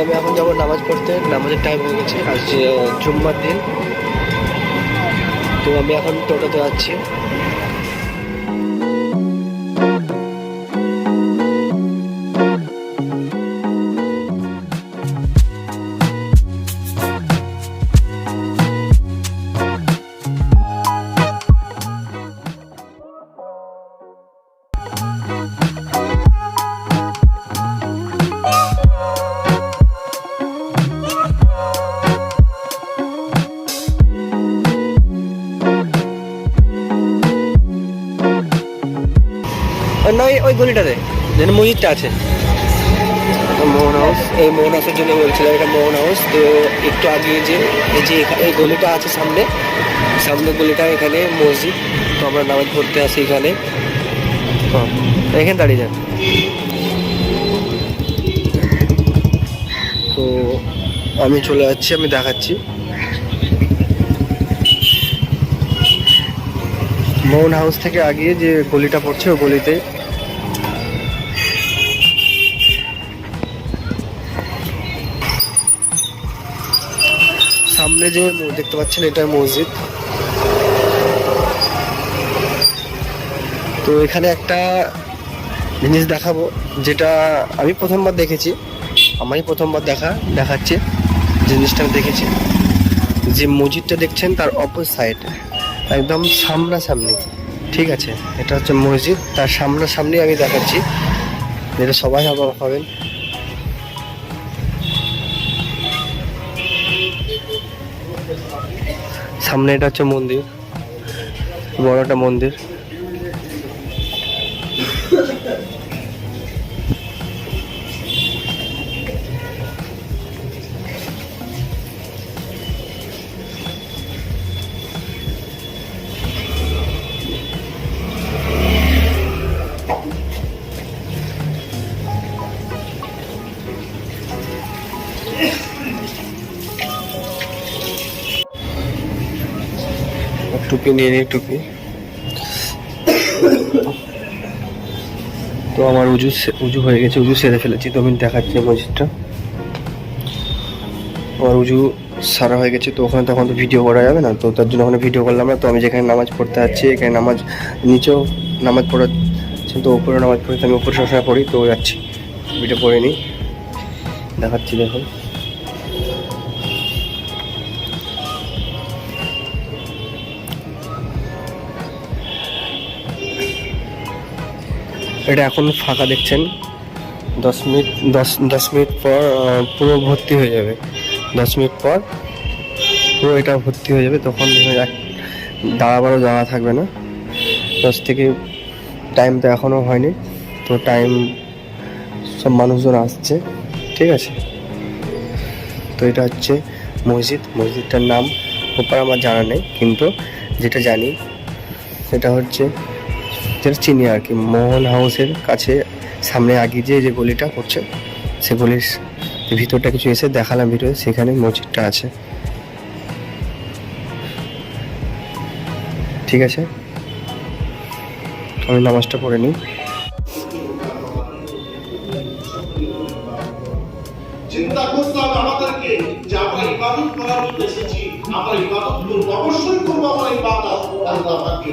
আমি এখন যাব নামাজ পড়তে, নামাজের টাইম হয়ে গেছে আজ জুম্মার দিন। তো আমি এখন টোটোতে যাচ্ছি। না ওই- ওই গলিটাতে যেন মসজিদটা আছে। মোহন হাউস এই মোহন হাউসের জন্য বলছিলাম এটা মোহন হাউস তো একটু আগে যে এই যে এই গলিটা আছে সামনে সামনে গলিটা এখানে মসজিদ। তো আমরা নামাজ পড়তে আসি এখানে। হ্যাঁ। এখানে দাঁড়িয়ে যান। তো আমি চলে যাচ্ছি আমি দেখাচ্ছি। মোহন হাউস থেকে আগিয়ে যে গলিটা পড়ছে ওই গলিতে সামনে যে দেখতে পাচ্ছেন, এটা মসজিদ। তো এখানে একটা জিনিস দেখাবো, যেটা আমি প্রথমবার দেখেছি। আমারই প্রথমবার দেখা, দেখাচ্ছে। জিনিসটা আমি দেখেছি। যে মসজিদটা দেখছেন, তার অপর সাইড একদম সামনাসামনি। ঠিক আছে? এটা হচ্ছে মসজিদ, তার সামনাসামনি আমি দেখাচ্ছি। যেটা সবাই হবেন সামনে এটা হচ্ছে মন্দির বড় একটা মন্দির। টুপি নিয়ে নিই, টুপি। তো আমার উজু উজু হয়ে গেছে, উজু সেরে ফেলেছি। তো আমি দেখাচ্ছি মসজিদটা। আমার উজু সারা হয়ে গেছে, তো ওখানে তখন তো ভিডিও করা যাবে না, তো তার জন্য ওখানে ভিডিও করলাম না। তো আমি যেখানে নামাজ পড়তে যাচ্ছি, এখানে নামাজ নিচেও নামাজ পড়াচ্ছি তো উপরে নামাজ পড়ি আমি উপরে সবসময় পড়ি, তো যাচ্ছি। ভিডিও পড়ে নিই। দেখাচ্ছি দেখুন। এটা এখন ফাঁকা দেখছেন। দশ মিনিট, দশ দশ মিনিট পর পুরো ভর্তি হয়ে যাবে। দশ মিনিট পর পুরো এটা ভর্তি হয়ে যাবে, তখন দাঁড়াবারও জায়গা থাকবে না। দশ থেকে টাইম তো এখনও হয়নি, তো টাইম সব মানুষজন আসছে, ঠিক আছে? তো এটা হচ্ছে মসজিদ। মসজিদটার নাম ওপর আমার জানা নেই, কিন্তু যেটা জানি, সেটা হচ্ছে যেটা চিনি আর কি। মোহন হাউসের কাছে সামনে আগে যে যে গলিটা করছে, সে গলির ভিতরটা কিছু এসে দেখালাম ভিডিও সেখানে মসজিদটা আছে। ঠিক আছে? আমি নামাজটা পড়ে নিই। আমাদেরকে যে আমরা ইবাদত করার জন্য এসেছি আমরা ইবাদত অবশ্যই করব আমরা ইবাদত। আল্লাহ পাককে